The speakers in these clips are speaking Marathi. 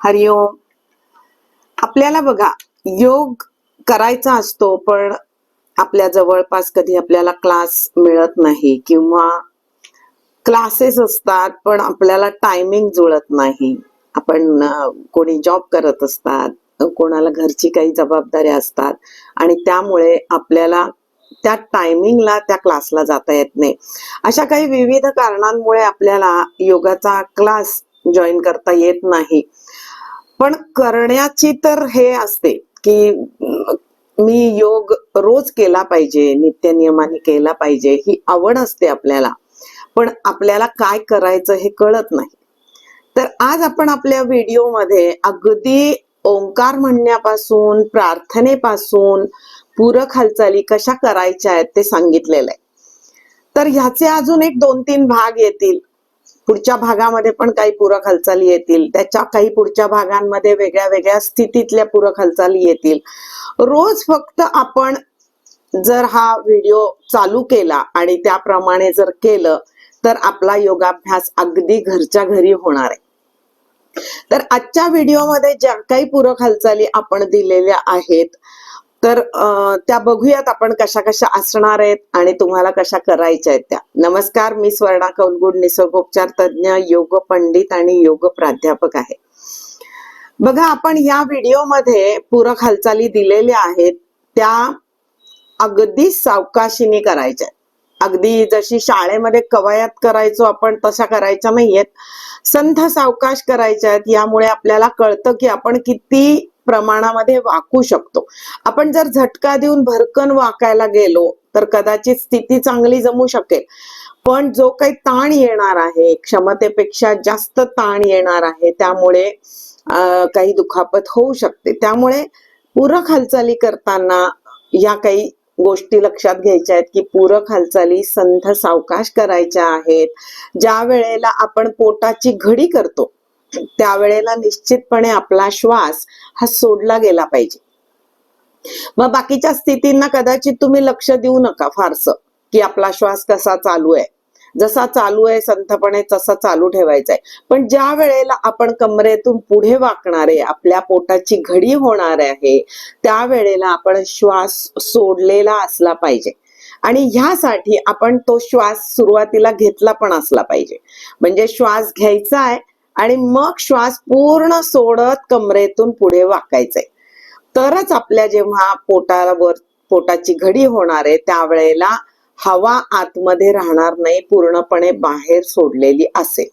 हरिओम आपल्याला बघा योग करायचा असतो पण आपल्या जवळपास कधी आपल्याला क्लास मिळत नाही किंवा क्लासेस असतात पण आपल्याला टायमिंग जुळत नाही. आपण कोणी जॉब करत असतात कोणाला घरची काही जबाबदाऱ्या असतात आणि त्यामुळे आपल्याला त्या टायमिंगला त्या क्लासला जाता येत नाही. अशा काही विविध कारणांमुळे आपल्याला योगाचा क्लास जॉईन करता येत नाही. पण करण्याची तर हे असते की मी योग रोज केला पाहिजे नित्यनियमाने केला पाहिजे ही आवड असते आपल्याला. पण आपल्याला काय करायचं हे कळत नाही. तर आज आपण आपल्या व्हिडिओमध्ये अगदी ओंकार म्हणण्यापासून प्रार्थनेपासून पूरक हालचाली कशा करायच्या आहेत ते सांगितलेलं आहे. तर ह्याचे अजून एक दोन तीन भाग येतील. पुढच्या भागामध्ये पण काही पूरक हालचाली येतील. त्याच्या काही पुढच्या भागांमध्ये वेगळ्या वेगळ्या स्थितीतल्या पूरक हालचाली येतील. रोज फक्त आपण जर हा व्हिडिओ चालू केला आणि त्याप्रमाणे जर केलं तर आपला योगाभ्यास अगदी घरच्या घरी होणार आहे. तर आजच्या व्हिडिओमध्ये ज्या काही पूरक हालचाली आपण दिलेल्या आहेत तर त्या बघूयात आपण कशा कशा असणार आहेत आणि तुम्हाला कशा करायच्या आहेत त्या. नमस्कार मी स्वर्णा कौलगुड निसर्गोपचार तज्ज्ञ योग पंडित आणि योग प्राध्यापक आहे. बघा आपण या व्हिडिओमध्ये पूरक हालचाली दिलेल्या आहेत त्या अगदी सावकाशीने करायच्या आहेत. अगदी जशी शाळेमध्ये कवायत करायचो आपण तशा करायच्या नाहीयेत. संथ सावकाश करायच्या आहेत यामुळे आपल्याला कळतं की आपण किती प्रमाणामध्ये वाकू शकतो. आपण जर झटका देऊन भरकन वाकायला गेलो तर कदाचित स्थिती चांगली जमू शकेल. पण जो काही ताण येणार आहे क्षमतेपेक्षा जास्त ताण येणार आहे त्यामुळे काही दुखापत होऊ शकते. त्यामुळे पूरक हालचाली करताना या काही गोष्टी लक्षात घ्यायच्या आहेत की पूरक हालचाली संथ सावकाश करायच्या आहेत. ज्या वेळेला आपण पोटाची घडी करतो त्यावेळेला निश्चितपणे आपला श्वास हा सोडला गेला पाहिजे. मग बाकीच्या स्थितींना कदाचित तुम्ही लक्ष देऊ नका फारसं की आपला श्वास कसा चालू आहे. जसा चालू आहे संथपणे तसा चालू ठेवायचा आहे पण ज्या वेळेला आपण कमरेतून पुढे वाकणारे आपल्या पोटाची घडी होणार आहे त्यावेळेला आपण श्वास सोडलेला असला पाहिजे. आणि ह्यासाठी आपण तो श्वास सुरुवातीला घेतला पण असला पाहिजे. म्हणजे श्वास घ्यायचा आहे आणि मग श्वास पूर्ण सोडत कमरेतून पुढे वाकायचंय तरच आपल्या जेव्हा पोटावर पोटाची घडी होणार आहे त्यावेळेला हवा आतमध्ये राहणार नाही पूर्णपणे बाहेर सोडलेली असेल.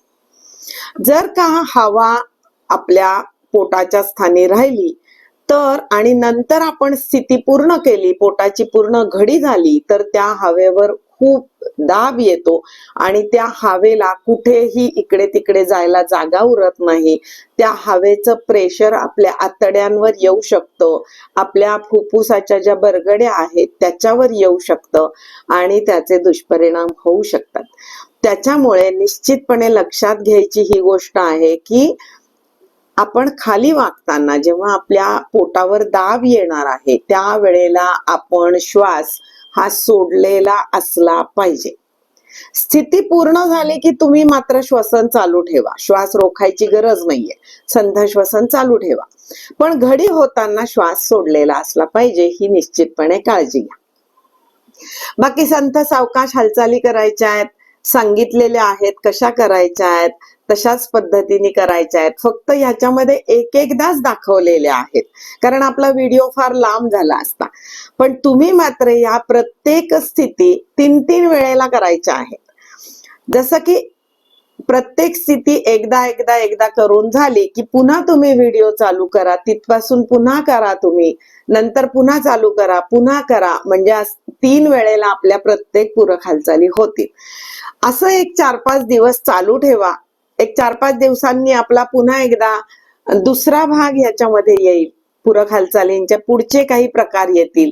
जर का हवा आपल्या पोटाच्या स्थानी राहिली तर आणि नंतर आपण स्थिती पूर्ण केली पोटाची पूर्ण घडी झाली तर त्या हवेवर खूप दाब येतो आणि त्या हवेला कुठेही इकडे तिकडे जायला जागा उरत नाही. त्या हवेचं प्रेशर आपल्या आतड्यांवर येऊ शकतं. आपल्या फुफ्फुसाच्या ज्या बरगड्या आहेत त्याच्यावर येऊ शकतं आणि त्याचे दुष्परिणाम होऊ शकतात. त्याच्यामुळे निश्चितपणे लक्षात घ्यायची ही गोष्ट आहे की आपण खाली वागताना जेव्हा आपल्या पोटावर दाब येणार आहे त्या वेळेला आपण श्वास हा सोडलेला असला पाहिजे. स्थिती पूर्ण झाली की तुम्ही मात्र श्वसन चालू ठेवा. श्वास रोखायची गरज नाहीये. संध श्वसन चालू ठेवा. पण घडी होताना श्वास सोडलेला असला पाहिजे ही निश्चितपणे काळजी घ्या. बाकी संत सावकाश हालचाली करायच्या आहेत. सांगितलेल्या आहेत कशा करायच्या आहेत तशाच पद्धतीने करायच्या आहेत. फक्त ह्याच्यामध्ये एक एकदाच दाखवलेल्या आहेत. कारण आपला व्हिडिओ फार लांब झाला असता. पण तुम्ही मात्र या प्रत्येक स्थिती तीन तीन वेळेला करायच्या आहेत. जसं की प्रत्येक स्थिती एकदा एकदा एकदा करून झाली की पुन्हा तुम्ही व्हिडिओ चालू करा तिथपासून पुन्हा करा तुम्ही. नंतर पुन्हा चालू करा पुन्हा करा. म्हणजे तीन वेळेला आपल्या प्रत्येक पूरक हालचाली होतील. असं एक चार पाच दिवस चालू ठेवा. एक चार पाच दिवसांनी आपला पुन्हा एकदा दुसरा भाग ह्याच्यामध्ये येईल. पूरक हालचालींच्या पुढचे काही प्रकार येतील.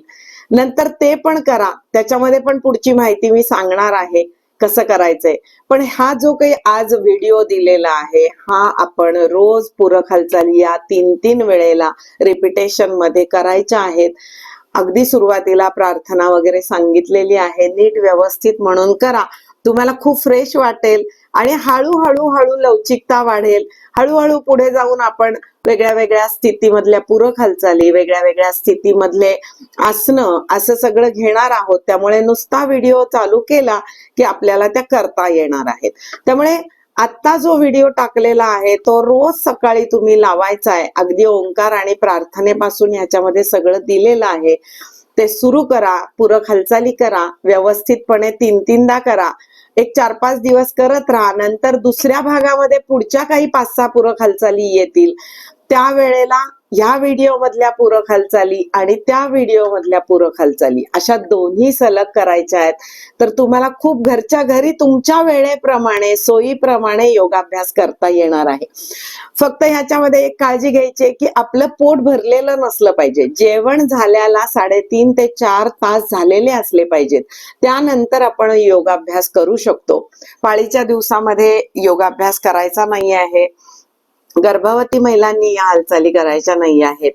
नंतर ते पण करा. त्याच्यामध्ये पण पुढची माहिती मी सांगणार आहे. कसं करायचंय? पण हा जो काही आज व्हिडिओ दिलेला आहे हा आपण रोज पूरक हालचाली या तीन तीन वेळेला रिपिटेशनमध्ये करायच्या आहेत. अगदी सुरुवातीला प्रार्थना वगैरे सांगितलेली आहे नीट व्यवस्थित म्हणून करा. तुम्हाला खूप फ्रेश वाटेल आणि हळूहळू हळू लवचिकता वाढेल. हळूहळू पुढे जाऊन आपण वेगळ्या वेगळ्या स्थितीमधल्या पूरक हालचाली वेगळ्या वेगळ्या स्थितीमधले आसनं असं सगळं घेणार आहोत. त्यामुळे नुसता व्हिडिओ चालू केला की आपल्याला त्या करता येणार आहेत. त्यामुळे आत्ता जो व्हिडिओ टाकलेला आहे तो रोज सकाळी तुम्ही लावायचा आहे अगदी ओंकार आणि प्रार्थनेपासून ह्याच्यामध्ये सगळं दिलेलं आहे. ते सुरू करा पूरक हालचाली करा व्यवस्थितपणे तीन तीनदा करा. एक चार पाच दिवस करत राहा. नंतर दुसऱ्या भागामध्ये पुढच्या काही पाच सहा पूरक हालचाली येतील. त्या वेळेला ह्या व्हिडिओ मधल्या पूरक हालचाली आणि त्या व्हिडिओ मधल्या पूरक हालचाली अशा दोन्ही सलग करायच्या आहेत. तर तुम्हाला खूप घरच्या घरी तुमच्या वेळेप्रमाणे सोयीप्रमाणे योगाभ्यास करता येणार आहे. फक्त ह्याच्यामध्ये एक काळजी घ्यायची आहे की आपलं पोट भरलेलं नसलं पाहिजे. जेवण झाल्याला साडेतीन ते चार तास झालेले असले पाहिजेत. त्यानंतर आपण योगाभ्यास करू शकतो. पाळीच्या दिवसामध्ये योगाभ्यास करायचा नाही आहे गर्भवती महिलांनी या हालचाली करायच्या नाही आहेत.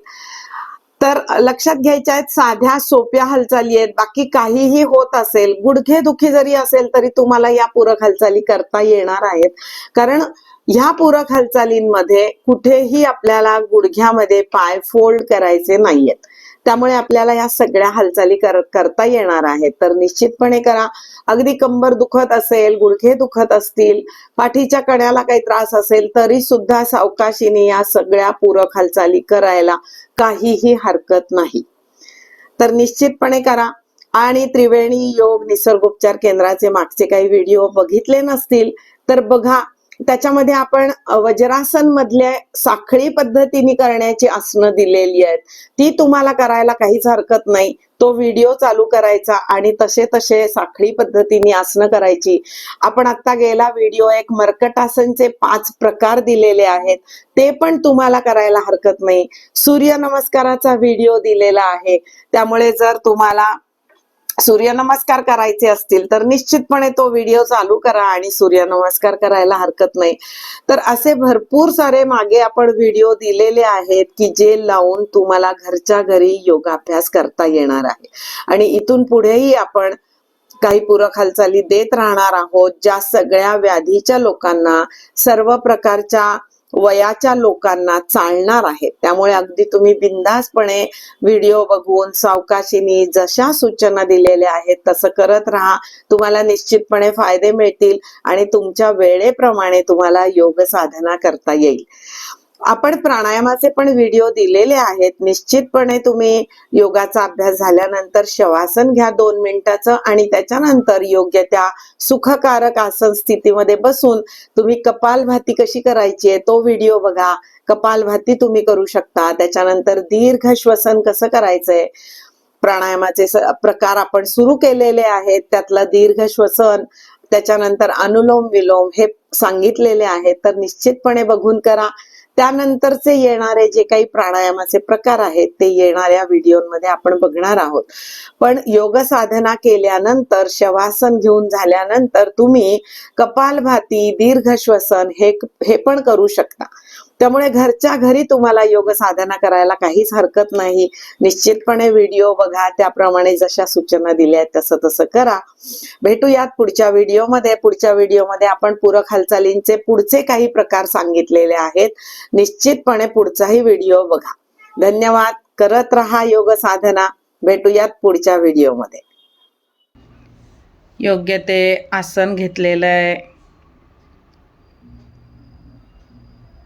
तर लक्षात घ्यायच्या आहेत साध्या सोप्या हालचाली आहेत. बाकी काहीही होत असेल गुडघे दुखी जरी असेल तरी तुम्हाला या पूरक हालचाली करता येणार आहेत. कारण ह्या पूरक हालचालींमध्ये कुठेही आपल्याला गुडघ्यामध्ये पाय फोल्ड करायचे नाहीयेत. त्यामुळे आपल्याला या सगळ्या हालचाली कर करता येणार आहेत. तर निश्चितपणे करा. अगदी कंबर दुखत असेल गुडघे दुखत असतील पाठीच्या कण्याला काही त्रास असेल तरी सुद्धा सावकाशीने या सगळ्या पूरक हालचाली करायला काहीही हरकत नाही. तर निश्चितपणे करा. आणि त्रिवेणी योग निसर्गोपचार केंद्राचे मागचे काही व्हिडिओ बघितले नसतील तर बघा. त्याच्यामध्ये आपण वज्रासन मधल्या साखळी पद्धतीने करण्याची आसनं दिलेली आहेत. ती तुम्हाला करायला काहीच हरकत नाही. तो व्हिडिओ चालू करायचा आणि तसे तसे साखळी पद्धतीने आसनं करायची. आपण आता गेला व्हिडिओ एक मर्कटासनचे पाच प्रकार दिलेले आहेत. ते पण तुम्हाला करायला हरकत नाही. सूर्य नमस्काराचा व्हिडिओ दिलेला आहे. त्यामुळे जर तुम्हाला सूर्यनमस्कार करायचे असतील तर निश्चितपणे तो व्हिडिओ चालू करा आणि सूर्यनमस्कार करायला हरकत नाही. तर असे भरपूर सारे मागे आपण व्हिडिओ दिलेले आहेत की जे लावून तुम्हाला घरच्या घरी योगाभ्यास करता येणार आहे. आणि इथून पुढेही आपण काही पूरक हालचाली देत राहणार आहोत ज्या सगळ्या व्याधीच्या लोकांना सर्व प्रकारच्या वयाच्या लोकांना चालणार आहेत. त्यामुळे अगदी तुम्ही बिंदासपणे व्हिडिओ बघून सावकाशीनी जशा सूचना दिलेल्या आहेत तसं करत राहा. तुम्हाला निश्चितपणे फायदे मिळतील आणि तुमच्या वेळेप्रमाणे तुम्हाला योग साधना करता येईल. आपण प्राणायामाचे पण व्हिडिओ दिलेले आहेत. निश्चितपणे तुम्ही योगाचा अभ्यास झाल्यानंतर शवासन घ्या दोन मिनिटाचं आणि त्याच्यानंतर योग्य त्या सुखकारक आसन स्थितीमध्ये बसून तुम्ही कपालभाती कशी करायची आहे तो व्हिडिओ बघा. कपालभाती तुम्ही करू शकता. त्याच्यानंतर दीर्घ श्वसन कसं करायचंय? प्राणायामाचे प्रकार आपण सुरू केलेले आहेत. त्यातलं दीर्घ श्वसन त्याच्यानंतर अनुलोम विलोम हे सांगितलेले आहेत. तर निश्चितपणे बघून करा. त्यानंतरचे येणारे जे काही प्राणायामाचे प्रकार आहेत ते येणाऱ्या व्हिडिओमध्ये आपण बघणार आहोत. पण योग साधना केल्यानंतर शवासन घेऊन झाल्यानंतर तुम्ही कपालभाती दीर्घ श्वसन हे हे पण करू शकता. त्यामुळे घरच्या घरी तुम्हाला योग साधना करायला काहीच हरकत नाही. निश्चितपणे व्हिडिओ बघा त्याप्रमाणे जशा सूचना दिल्या आहेत तसं तसं करा. भेटूयात पुढच्या व्हिडिओमध्ये पुढच्या व्हिडिओमध्ये आपण पूरक हालचालींचे पुढचे काही प्रकार सांगितलेले आहेत. निश्चितपणे पुढचाही व्हिडिओ बघा. धन्यवाद. करत रहा योग साधना. भेटूयात पुढच्या व्हिडिओमध्ये योग्य ते आसन घेतलेलं आहे.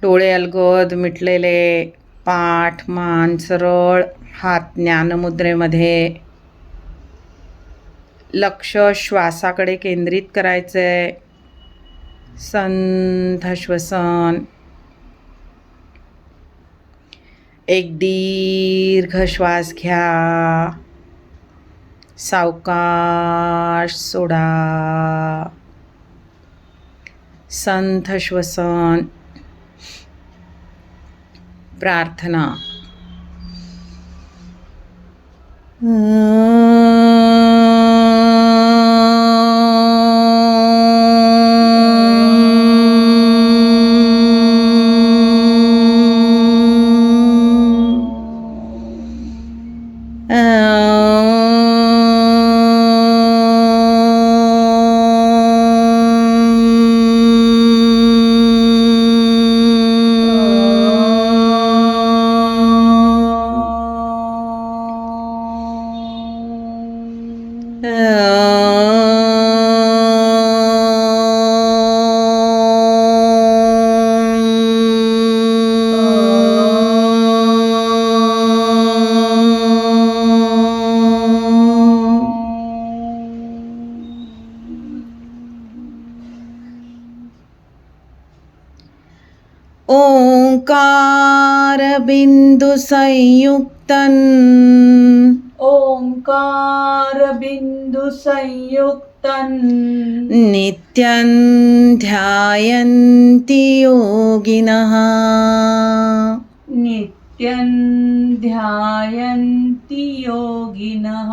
टोळे अलगद मिटलेले पाठ मान सरळ हात ज्ञानमुद्रेमध्ये. लक्ष श्वासाकडे केंद्रित करायचं. आहे संथ श्वसन. एक दीर्घ श्वास घ्या. सावकाश सोडा. संथ श्वसन. प्रार्थना. ओङ्कारबिन्दुसंयुक्तन् ओङ्कारबिन्दुसंयुक्तन्। नित्यं ध्यायन्ति योगिनः। नित्यं ध्यायन्ति योगिनः।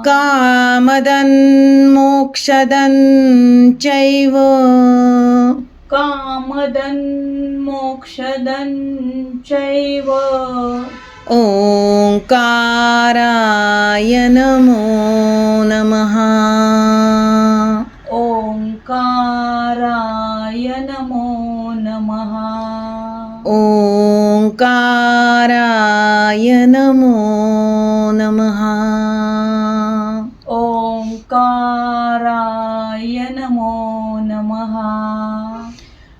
कामदन् मोक्षदन् चैव कामदन् मोक्षदन् चैव। ओङ्काराय नमो नमः। ओङ्काराय नमो नमः। ओङ्काराय नमो नमः। ओङ्काराय नमो नमः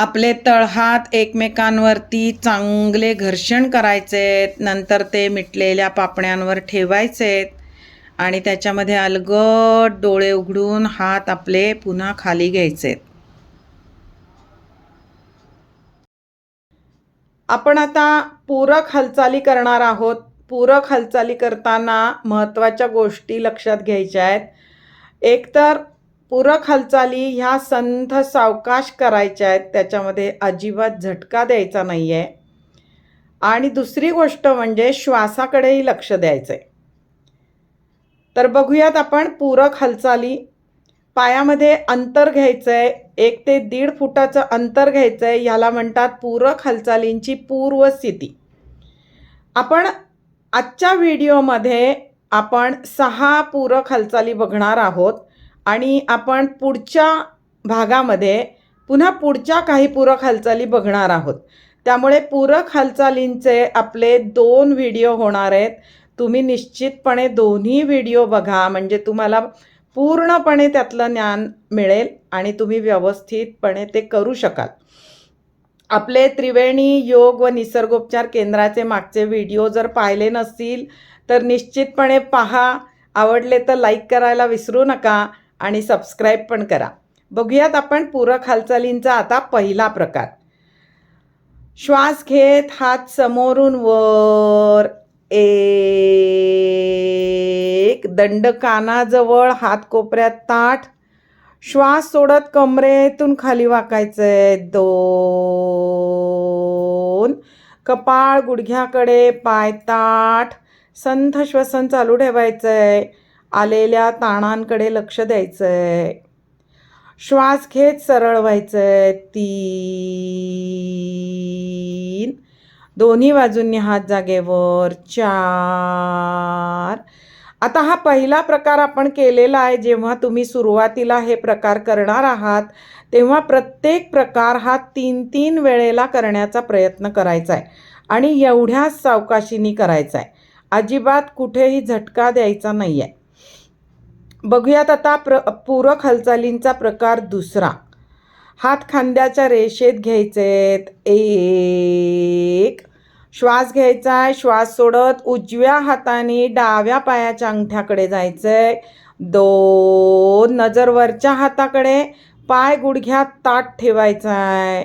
आपले तळहात एकमेकांवरती चांगले घर्षण करायचे नंतर ते मिटलेल्या पापण्यांवर ठेवायचेत आणि त्याच्यामध्ये अलगद डोळे उघडून हात आपले पुन्हा खाली घ्यायचे आपण आता पूरक हालचाली करणार आहोत. पूरक हालचाली करताना महत्त्वाच्या गोष्टी लक्षात घ्यायच्या आहेत. एकतर पूरक हालचाली ह्या संथ सावकाश करायच्या आहेत. त्याच्यामध्ये अजिबात झटका द्यायचा नाही आहे आणि दुसरी गोष्ट म्हणजे श्वासाकडेही लक्ष द्यायचं आहे तर बघूयात आपण पूरक हालचाली. पायामध्ये अंतर घ्यायचं आहे एक ते दीड फुटाचं अंतर घ्यायचं आहे ह्याला म्हणतात पूरक हालचालींची पूर्वस्थिती. आपण आजच्या व्हिडिओमध्ये आपण सहा पूरक हालचाली बघणार आहोत. आणि आपण पुढच्या भागामध्ये पुन्हा पुढच्या काही पूरक हालचाली बघणार आहोत. त्यामुळे पूरक हालचालींचे आपले दोन व्हिडिओ होणार आहेत. तुम्ही निश्चितपणे दोन्ही व्हिडिओ बघा म्हणजे तुम्हाला पूर्णपणे त्यातलं ज्ञान मिळेल आणि तुम्ही व्यवस्थितपणे ते करू शकाल. आपले त्रिवेणी योग व निसर्गोपचार केंद्राचे मागचे व्हिडिओ जर पाहिले नसतील तर निश्चितपणे पहा. आवडले तर लाईक करायला विसरू नका. आणि सबस्क्राईब पण करा. बघूयात आपण पूरक हालचालींचा आता पहिला प्रकार. श्वास घेत हात समोरून वर. एक दंड कानाजवळ हात कोपऱ्यात ताठ. श्वास सोडत कमरेतून खाली वाकायचंय दोन. कपाळ गुडघ्याकडे पाय ताठ. संथ श्वसन चालू ठेवायचंय. आलेल्या ताणांकडे लक्ष द्यायचंय. श्वास घेत सरळ व्हायचं आहे तीन. दोन्ही बाजूंनी हात जागेवर. चार. आता हा पहिला प्रकार आपण केलेला आहे. जेव्हा तुम्ही सुरुवातीला हे प्रकार करणार आहात तेव्हा प्रत्येक प्रकार हा तीन तीन वेळेला करण्याचा प्रयत्न करायचा आहे. आणि एवढ्याच सावकाशीनी करायचा आहे. अजिबात कुठेही झटका द्यायचा नाही आहे बघूयात आता प्र पूरक हालचालींचा प्रकार दुसरा. हात खांद्याच्या रेषेत घ्यायचेत. एक. श्वास घ्यायचा आहे श्वास सोडत उजव्या हाताने डाव्या पायाच्या अंगठ्याकडे जायचं आहे दोन. नजर वरच्या हाताकडे पाय गुडघ्यात ताट ठेवायचा आहे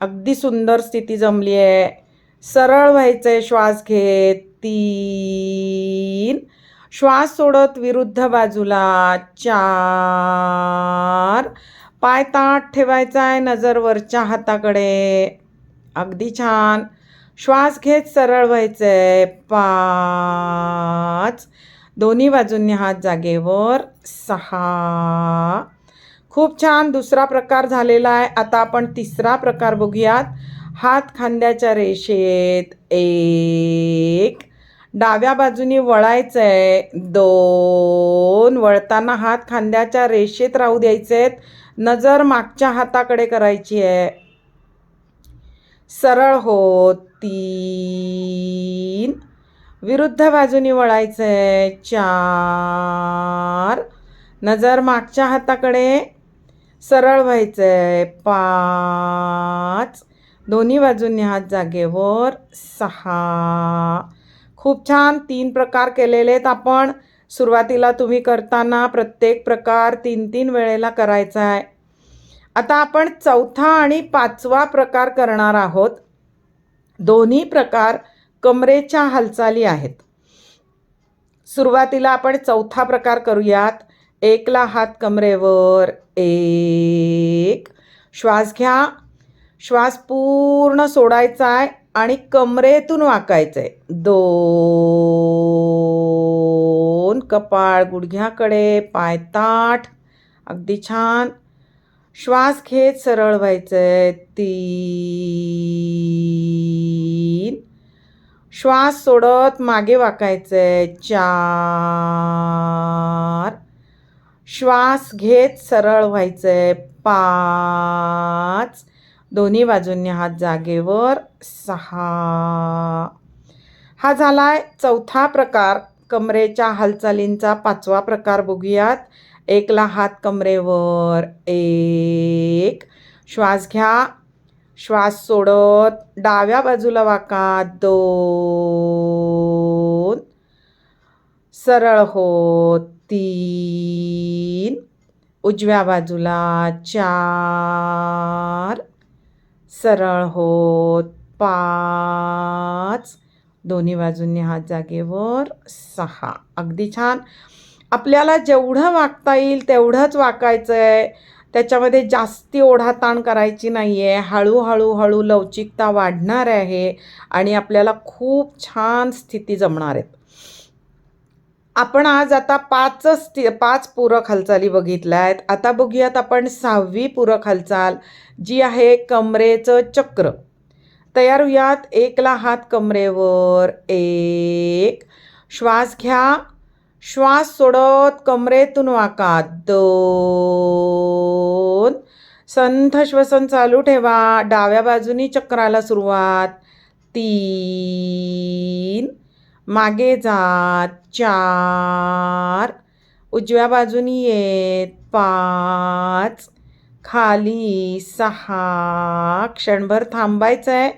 अगदी सुंदर स्थिती जमली आहे सरळ व्हायचं आहे श्वास घेत. तीन. श्वास सोडत विरुद्ध बाजूला. चार. पाय ताट ठेवायचा आहे नजर वरच्या हाताकडे. अगदी छान. श्वास घेत सरळ व्हायचं आहे पाच. दोन्ही बाजूंनी हात जागेवर. सहा. खूप छान. दुसरा प्रकार झालेला आहे आता आपण तिसरा प्रकार बघूयात. हात खांद्याच्या रेषेत. एक. डाव्या बाजूनी वळायचं आहे दोन. वळताना हात खांद्याच्या रेषेत राहू द्यायचे आहेत नजर मागच्या हाताकडे करायची आहे सरळ हो. तीन. विरुद्ध बाजूने वळायचं आहे चार. नजर मागच्या हाताकडे सरळ व्हायचं आहे पाच. दोन्ही बाजूंनी हात जागेवर. सहा. खूप छान तीन प्रकार केलेले आहेत. आपण सुरुवातीला तुम्ही करताना प्रत्येक प्रकार तीन तीन वेळेला करायचा आहे. आता आपण चौथा आणि पाचवा प्रकार करणार आहोत. दोन्ही प्रकार कमरेच्या हालचाली आहेत. सुरुवातीला आपण चौथा प्रकार करूयात. एकला हात कमरेवर. एक. श्वास घ्या. श्वास पूर्ण सोडायचा आहे. आणि कमरेतून वाकायचं आहे दोन कपाळ गुडघ्याकडे पाय ताठ. अगदी छान. श्वास घेत सरळ व्हायचंय. तीन. श्वास सोडत मागे वाकायचंय. चार. श्वास घेत सरळ व्हायचंय. पाच. दोन्ही बाजूंनी हात जागेवर सहा. हा झालाय चौथा प्रकार. कमरेच्या हालचालींचा पाचवा प्रकार बघूयात. एकला हात कमरेवर. एक. श्वास घ्या. श्वास सोडत. डाव्या बाजूला वाका. दोन. सरळ हो तीन. उजव्या बाजूला चार. सरळ होत पाच. दोन्ही बाजूंनी हात जागेवर सहा. अगदी छान. आपल्याला जेवढं वागता येईल तेवढंच वाकायचं आहे त्याच्यामध्ये जास्ती ओढाताण करायची नाही आहे हळूहळू हळू लवचिकता वाढणार आहे आणि आपल्याला खूप छान स्थिती जमणार आहेत आपण आज आता पाचच पाच पूरक हालचाली बघितल्या आहेत आता बघूयात आपण सहावी पूरक हालचाल जी आहे कमरेचं चक्र. तयार होऊयात एकला हात कमरेवर. एक श्वास घ्या. श्वास सोडत कमरेतून वाका. दोन संथ श्वसन चालू ठेवा. डाव्या बाजूनी चक्राला सुरुवात. तीन मागे जात चार. उजव्या बाजूनी येत पाच. खाली सहा. क्षणभर थांबायचं आहे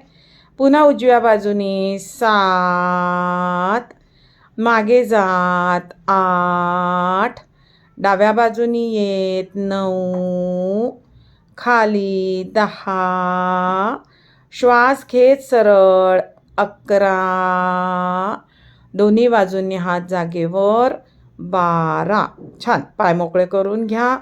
पुन्हा उजव्या बाजूनी सात. मागे जात आठ. डाव्या बाजूनी येत नऊ. खाली दहा. श्वास घेत सरळ अकरा. दोन्ही बाजूंनी हात जागेवर बारा. छान. पाय मोकळे करून घ्या.